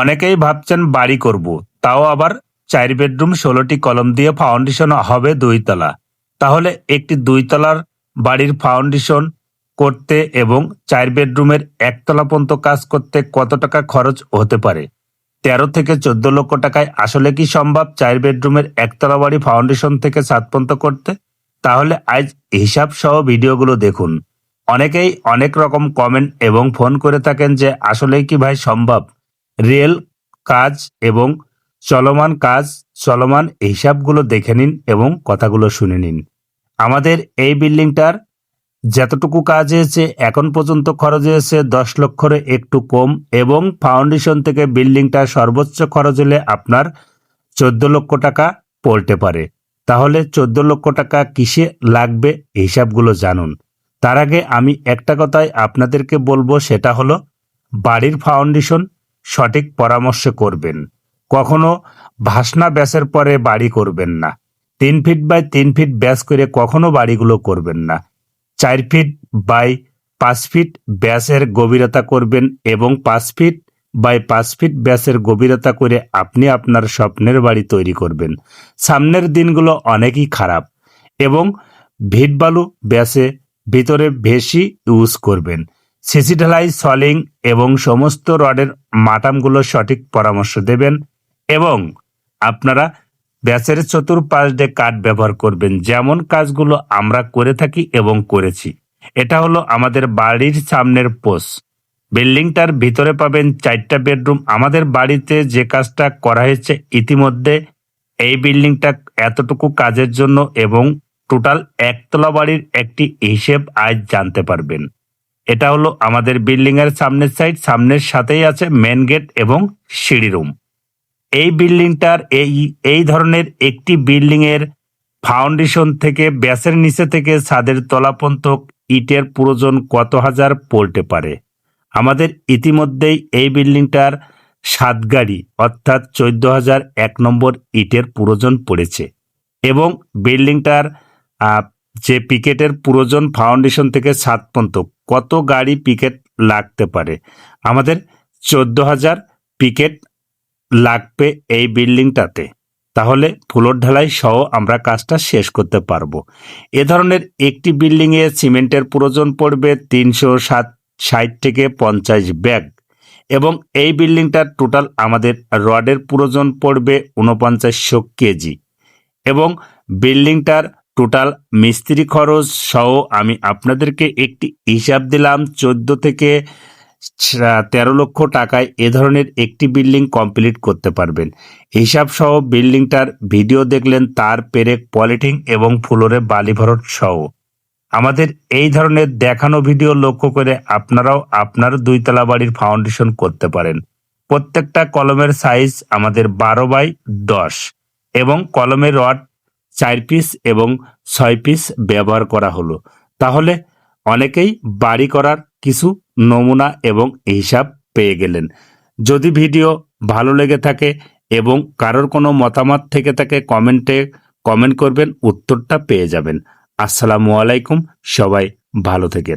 অনেকেই ভাবছেন বাড়ি করব, তাও আবার চার বেডরুম, ষোলোটি কলম দিয়ে ফাউন্ডেশন হবে দুইতলা। তাহলে একটি দুইতলার বাড়ির ফাউন্ডেশন করতে এবং চার বেডরুমের একতলা পর্যন্ত কাজ করতে কত টাকা খরচ হতে পারে? তেরো থেকে চোদ্দ লক্ষ টাকায় আসলে কি সম্ভব চার বেডরুমের একতলা বাড়ি ফাউন্ডেশন থেকে ছাদ পর্যন্ত করতে? তাহলে আজ হিসাব সহ ভিডিওগুলো দেখুন। অনেকেই অনেক রকম কমেন্ট এবং ফোন করে থাকেন যে আসলেই কি ভাই সম্ভব? রিয়েল কাজ এবং চলমান কাজ, চলমান হিসাবগুলো দেখে নিন এবং কথাগুলো শুনে নিন। আমাদের এই বিল্ডিংটার যতটুকু কাজ হয়েছে, এখন পর্যন্ত খরচ হয়েছে দশ লক্ষের একটু কম এবং ফাউন্ডেশন থেকে বিল্ডিংটা সর্বোচ্চ খরচ হলে আপনার চোদ্দ লক্ষ টাকা পড়তে পারে। তাহলে চোদ্দ লক্ষ টাকা কিসে লাগবে হিসাবগুলো জানুন। তার আগে আমি একটা কথাই আপনাদেরকে বলব, সেটা হলো বাড়ির ফাউন্ডেশন সঠিক পরামর্শ করবেন। কখনো ভাসনা ব্যাসের পরে বাড়ি করবেন না। তিন ফিট বাই তিন ফিট ব্যাস করে কখনো বাড়িগুলো করবেন না। চার ফিট বাই পাঁচ ফিট ব্যাসের গভীরতা করবেন এবং পাঁচ ফিট বাই পাঁচ ফিট ব্যাসের গভীরতা করে আপনি আপনার স্বপ্নের বাড়ি তৈরি করবেন। সামনের দিনগুলো অনেকই খারাপ এবং ভিট বালু ব্যাসে ভিতরে বেশি ইউজ করবেন। সিসি ঢালাই সলিং এবং সমস্ত রডের মাটামগুলো সঠিক পরামর্শ দেবেন এবং আপনারা ব্যাসের চতুর্পাশ দিয়ে কাঠ ব্যবহার করবেন। যেমন কাজগুলো আমরা করে থাকি এবং করেছি। এটা হলো আমাদের বাড়ির সামনের পোষ বিল্ডিংটার ভিতরে পাবেন চারটা বেডরুম। আমাদের বাড়িতে যে কাজটা করা হয়েছে ইতিমধ্যে এই বিল্ডিংটা এতটুকু কাজের জন্য এবং টোটাল একতলা বাড়ির একটি হিসেব আজ জানতে পারবেন। এটা হলো আমাদের বিল্ডিং এর সামনের সাইড সামনের সাথেই আছে মেন গেট এবং সিঁড়ি রুম এই বিল্ডিংটার এই এই ধরনের একটি বিল্ডিং এর ফাউন্ডেশন থেকে ব্যাসের নিচে থেকে ছাদের তলাপন্তক ইটের প্রয়োজন কত হাজার পড়তে পারে? আমাদের ইতিমধ্যেই এই বিল্ডিংটার সাত গাড়ি, অর্থাৎ চোদ্দ হাজার এক নম্বর ইটের প্রয়োজন পড়েছে। এবং বিল্ডিংটার যে পিকেটের প্রয়োজন ফাউন্ডেশন থেকে সাত পর্যন্ত কত গাড়ি পিকেট লাগতে পারে? আমাদের চোদ্দ হাজার পিকেট লাগবে এই বিল্ডিংটাতে। তাহলে ফ্লোর ঢালাই সহ আমরা কাজটা শেষ করতে পারব। এ ধরনের একটি বিল্ডিংয়ে সিমেন্টের প্রয়োজন পড়বে তিনশো সাত, ষাট থেকে পঞ্চাশ ব্যাগ। এবং এই বিল্ডিংটার টোটাল আমাদের রডের প্রয়োজন পড়বে উনপঞ্চাশশো কেজি। এবং বিল্ডিংটার টোটাল মিস্ত্রি খরচ সহ আমি আপনাদেরকে একটি হিসাব দিলাম। চোদ্দ থেকে তেরো লক্ষ টাকায় এ ধরনের একটি বিল্ডিং কমপ্লিট করতে পারবেন। হিসাব সহ বিল্ডিংটার ভিডিও দেখলেন, তার পেরেক পলিথিন এবং ফ্লোরে বালি ভরট সহ। আমাদের এই ধরনের দেখানো ভিডিও লক্ষ্য করে আপনারাও আপনার দুইতলা বাড়ির ফাউন্ডেশন করতে পারেন। প্রত্যেকটা কলমের সাইজ আমাদের বারো বাই দশ এবং কলমের রড চার পিস এবং ছয় পিস ব্যবহার করা হলো। তাহলে অনেকেই বাড়ি করার কিছু নমুনা এবং হিসাব পেয়ে গেলেন। যদি ভিডিও ভালো লেগে থাকে এবং কারোর কোনো মতামত থেকে থাকে কমেন্টে কমেন্ট করবেন, উত্তরটা পেয়ে যাবেন। আসসালামু আলাইকুম, সবাই ভালো থেকেন।